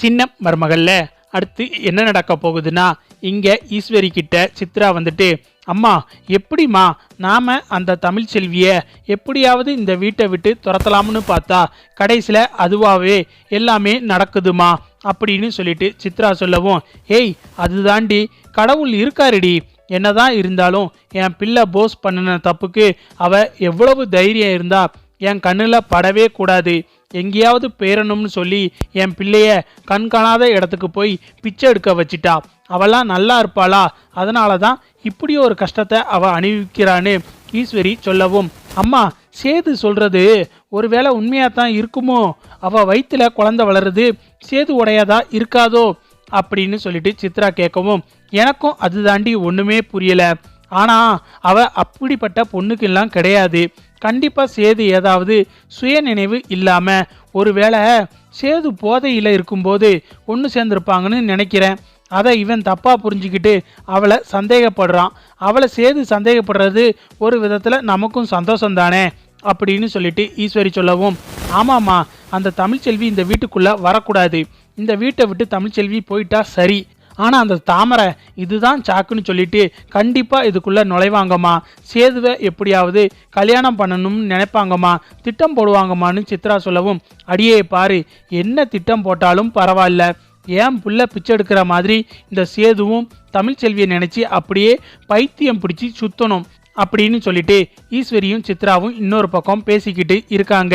சின்ன மருமகள்ல. அடுத்து என்ன நடக்க போகுதுன்னா இங்கே ஈஸ்வரி கிட்ட சித்ரா வந்துட்டு அம்மா எப்படிம்மா நாம் அந்த தமிழ் செல்வியை எப்படியாவது இந்த வீட்டை விட்டு துரத்தலாம்னு பார்த்தா கடைசியில் அதுவாகவே எல்லாமே நடக்குதுமா? அப்படின்னு சொல்லிட்டு சித்ரா சொல்லவும் ஏய் அதுதாண்டி கடவுள் இருக்காருடி. என்னதான் இருந்தாலும் என் பிள்ளை போஸ் பண்ணின தப்புக்கு அவ எவ்வளவு தைரியம் இருந்தா என் கண்ணில் படவே கூடாது. எங்கேயாவது பேரணும்னு சொல்லி என் பிள்ளைய கண் காணாத இடத்துக்கு போய் பிச்சை எடுக்க வச்சிட்டா. அவெல்லாம் நல்லா இருப்பாளா? அதனால தான் இப்படி ஒரு கஷ்டத்தை அவ அணிவிக்கிறான்னு ஈஸ்வரி சொல்லவும். அம்மா சேது சொல்கிறது ஒருவேளை உண்மையாக தான் இருக்குமோ? அவள் வயிற்றில் குழந்தை வளருது சேது உடையதா இருக்காதோ? அப்படின்னு சொல்லிட்டு சித்ரா கேட்கவும் எனக்கும் அதுதாண்டி ஒன்றுமே புரியலை. ஆனால் அவள் அப்படிப்பட்ட பொண்ணுக்கெல்லாம் கிடையாது. கண்டிப்பாக சேது ஏதாவது சுயநினைவு இல்லாமல் ஒருவேளை சேது போதையில் இருக்கும்போது ஒன்று சேர்ந்துருப்பாங்கன்னு நினைக்கிறேன். அதை இவன் தப்பாக புரிஞ்சுக்கிட்டு அவளை சந்தேகப்படுறான். அவளை சேது சந்தேகப்படுறது ஒரு விதத்தில் நமக்கும் சந்தோஷம் தானே அப்படின்னு சொல்லிட்டு ஈஸ்வரி சொல்லவும் ஆமாம்மா அந்த தமிழ்ச்செல்வி இந்த வீட்டுக்குள்ளே வரக்கூடாது. இந்த வீட்டை விட்டு தமிழ்ச்செல்வி போயிட்டா சரி. ஆனால் அந்த தாமரை இதுதான் சாக்குன்னு சொல்லிட்டு கண்டிப்பாக இதுக்குள்ளே நுழைவாங்கம்மா. சேதுவை எப்படியாவது கல்யாணம் பண்ணணும்னு நினைப்பாங்கம்மா. திட்டம் போடுவாங்கம்மான்னு சித்ரா சொல்லவும் அடியே பாரு என்ன திட்டம் போட்டாலும் பரவாயில்ல. ஏன் புள்ள பிச்சை எடுக்கிற மாதிரி இந்த சேதுவும் தமிழ்ச்செல்வியை நினச்சி அப்படியே பைத்தியம் பிடிச்சி சுத்தணும். அப்படின்னு சொல்லிட்டு ஈஸ்வரியும் சித்ராவும் இன்னொரு பக்கம் பேசிக்கிட்டு இருக்காங்க.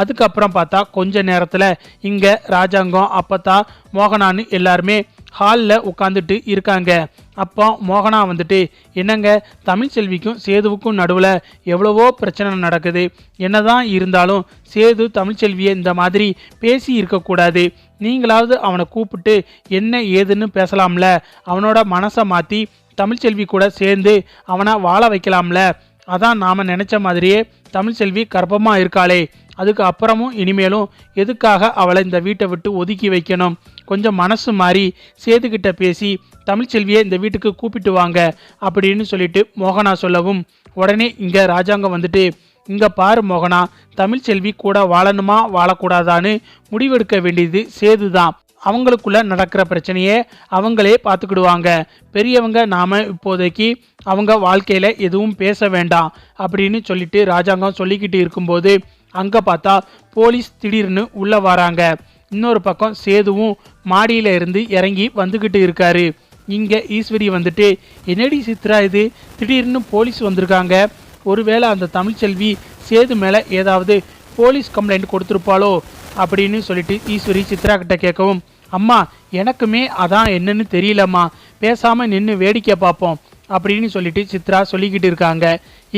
அதுக்கப்புறம் பார்த்தா கொஞ்ச நேரத்தில் இங்கே ராஜாங்கம் அப்பத்தா மோகனான்னு எல்லாருமே ஹாலில் உட்காந்துட்டு இருக்காங்க. அப்போ மோகனா வந்துட்டு என்னங்க தமிழ்ச்செல்விக்கும் சேதுவுக்கும் நடுவில் எவ்வளவோ பிரச்சனை நடக்குது. என்னதான் இருந்தாலும் சேது தமிழ்ச்செல்வியை இந்த மாதிரி பேசி இருக்கக்கூடாது. நீங்களாவது அவனை கூப்பிட்டு என்ன ஏதுன்னு பேசலாம்ல. அவனோட மனசை மாற்றி தமிழ்ச்செல்வி கூட சேர்ந்து அவனை வாழ வைக்கலாம்ல. அதான் நாம் நினச்ச மாதிரியே தமிழ்ச்செல்வி கர்ப்பமாக இருக்காளே. அதுக்கு அப்புறமும் இனிமேலும் எதுக்காக அவளை இந்த வீட்டை விட்டு ஒதுக்கி வைக்கணும்? கொஞ்சம் மனசு மாறி சேதுக்கிட்ட பேசி தமிழ்ச்செல்வியை இந்த வீட்டுக்கு கூப்பிட்டு வாங்க அப்படின்னு சொல்லிட்டு மோகனா சொல்லவும் உடனே இங்கே ராஜாங்கம் வந்துட்டு இங்கே பாரு மோகனா தமிழ்ச்செல்வி கூட வாழணுமா வாழக்கூடாதான்னு முடிவெடுக்க வேண்டியது சேது தான் அவங்களுக்குள்ள நடக்கிற பிரச்சனையே அவங்களே பார்த்துக்கிடுவாங்க. பெரியவங்க நாம இப்போதைக்கு அவங்க வாழ்க்கையில எதுவும் பேச வேண்டாம் அப்படின்னு சொல்லிட்டு ராஜாங்கம் சொல்லிக்கிட்டு இருக்கும்போது அங்கே பார்த்தா போலீஸ் திடீர்னு உள்ளே வராங்க. இன்னொரு பக்கம் சேதுவும் மாடியில் இருந்து இறங்கி வந்துக்கிட்டு இருக்காரு. இங்கே ஈஸ்வரி வந்துட்டு என்னடி சித்ரா இது? திடீர்னு போலீஸ் வந்திருக்காங்க. ஒருவேளை அந்த தமிழ்ச்செல்வி சேது மேலே ஏதாவது போலீஸ் கம்ப்ளைண்ட் கொடுத்துருப்பாளோ? அப்படின்னு சொல்லிட்டு ஈஸ்வரி சித்ரா கிட்ட கேட்கவும் அம்மா எனக்குமே அதான் என்னன்னு தெரியலம்மா. பேசாமல் நின்று வேடிக்கை பார்ப்போம். அப்படின்னு சொல்லிட்டு சித்ரா சொல்லிக்கிட்டு இருக்காங்க.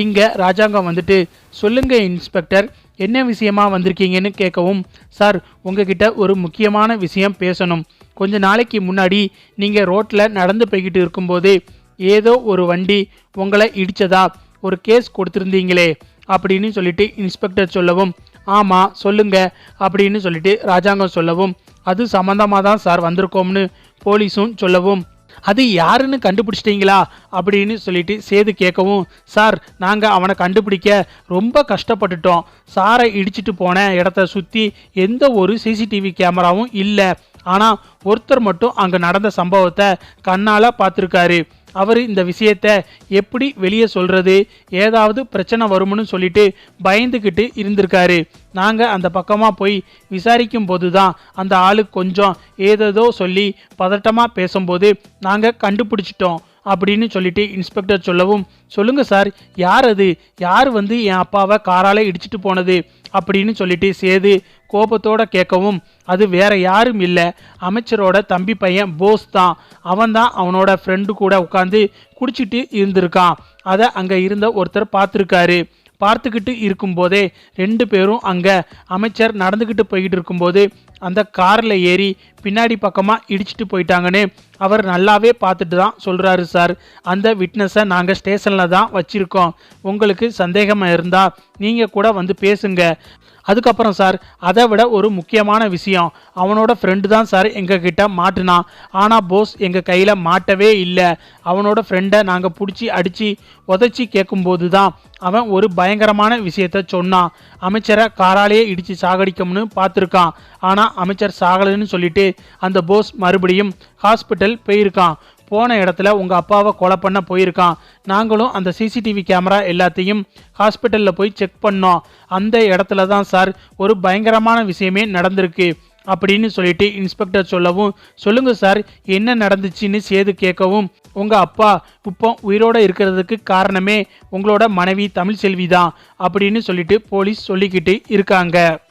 இங்கே ராஜாங்கம் வந்துட்டு சொல்லுங்க இன்ஸ்பெக்டர். என்ன விஷயமா வந்திருக்கீங்கன்னு கேட்கவும் சார் உங்ககிட்ட ஒரு முக்கியமான விஷயம் பேசணும். கொஞ்ச நாளைக்கு முன்னாடி நீங்கள் ரோட்டில் நடந்து போய்கிட்டு இருக்கும்போது ஏதோ ஒரு வண்டி உங்களை இடிச்சதா? ஒரு கேஸ் கொடுத்துருந்தீங்களே அப்படின்னு சொல்லிட்டு இன்ஸ்பெக்டர் சொல்லவும் ஆமாம் சொல்லுங்க அப்படின்னு சொல்லிட்டு ராஜாங்கம் சொல்லவும் அது சம்மந்தமாக தான் சார் வந்திருக்கோம்னு போலீஸும் சொல்லவும் அது யாருன்னு கண்டுபிடிச்சிட்டிங்களா? அப்படின்னு சொல்லிட்டு சேது கேட்கவும் சார் நாங்கள் அவனை கண்டுபிடிக்க ரொம்ப கஷ்டப்பட்டுட்டோம். சாரை இடிச்சிட்டு போன இடத்த சுற்றி எந்த ஒரு சிசிடிவி கேமராவும் இல்லை. ஆனால் ஒருத்தர் மட்டும் அங்கே நடந்த சம்பவத்தை கண்ணால் பார்த்துருக்காரு. அவர் இந்த விஷயத்த எப்படி வெளியே சொல்கிறது ஏதாவது பிரச்சனை வரும்னு சொல்லிட்டு பயந்துக்கிட்டு இருந்திருக்காரு. நாங்கள் அந்த பக்கமாக போய் விசாரிக்கும் போது தான் அந்த ஆளு கொஞ்சம் ஏதேதோ சொல்லி பதட்டமாக பேசும்போது நாங்கள் கண்டுபிடிச்சிட்டோம் அப்படின்னு சொல்லிட்டு இன்ஸ்பெக்டர் சொல்லவும் சொல்லுங்க சார் யார் அது? யார் வந்து என் அப்பாவை காரால இடிச்சிட்டு போனது? அப்படின்னு சொல்லிட்டு சேது கோபத்தோட கேட்கவும் அது வேற யாரும் இல்லை. அமைச்சரோட தம்பி பையன் போஸ் தான். அவன் தான் அவனோட ஃப்ரெண்டு கூட உட்காந்து குடிச்சிட்டு இருந்திருக்கான். அதை அங்கே இருந்த ஒருத்தர் பார்த்துருக்காரு. பார்த்துக்கிட்டு இருக்கும்போதே ரெண்டு பேரும் அங்கே அமைச்சர் நடந்துக்கிட்டு போய்கிட்டு இருக்கும்போது அந்த காரில் ஏறி பின்னாடி பக்கமாக இடிச்சிட்டு போயிட்டாங்கன்னு அவர் நல்லாவே பார்த்துட்டு தான் சொல்கிறாரு சார். அந்த விட்னஸை நாங்கள் ஸ்டேஷனில் தான் வச்சுருக்கோம். உங்களுக்கு சந்தேகமாக இருந்தால் நீங்கள் கூட வந்து பேசுங்க. அதுக்கப்புறம் சார் அதை விட ஒரு முக்கியமான விஷயம். அவனோட ஃப்ரெண்டு தான் சார் எங்ககிட்ட மாட்டினான். ஆனால் போஸ் எங்கள் கையில் மாட்டவே இல்லை. அவனோட ஃப்ரெண்டை நாங்கள் பிடிச்சி அடித்து உதச்சி கேட்கும்போது தான் அவன் ஒரு பயங்கரமான விஷயத்த சொன்னான். அமைச்சரை காராலேயே இடித்து சாகடிக்கும்னு பார்த்துருக்கான். ஆனால் அமைச்சர் சாகலைன்னு சொல்லிட்டு அந்த போஸ் மறுபடியும் ஹாஸ்பிட்டல் போயிருக்கான். போன இடத்துல உங்கள் அப்பாவை கொலை பண்ண போயிருக்கான். நாங்களும் அந்த சிசிடிவி கேமரா எல்லாத்தையும் ஹாஸ்பிட்டலில் போய் செக் பண்ணோம். அந்த இடத்துல தான் சார் ஒரு பயங்கரமான விஷயமே நடந்திருக்கு அப்படின்னு சொல்லிட்டு இன்ஸ்பெக்டர் சொல்லவும் சொல்லுங்க சார் என்ன நடந்துச்சுன்னு சேது கேட்கவும் உங்க அப்பா இப்போ உயிரோட இருக்கிறதுக்கு காரணமே உங்களோட மனைவி தமிழ்செல்வி தான் அப்படின்னு சொல்லிட்டு போலீஸ் சொல்லிக்கிட்டு இருக்காங்க.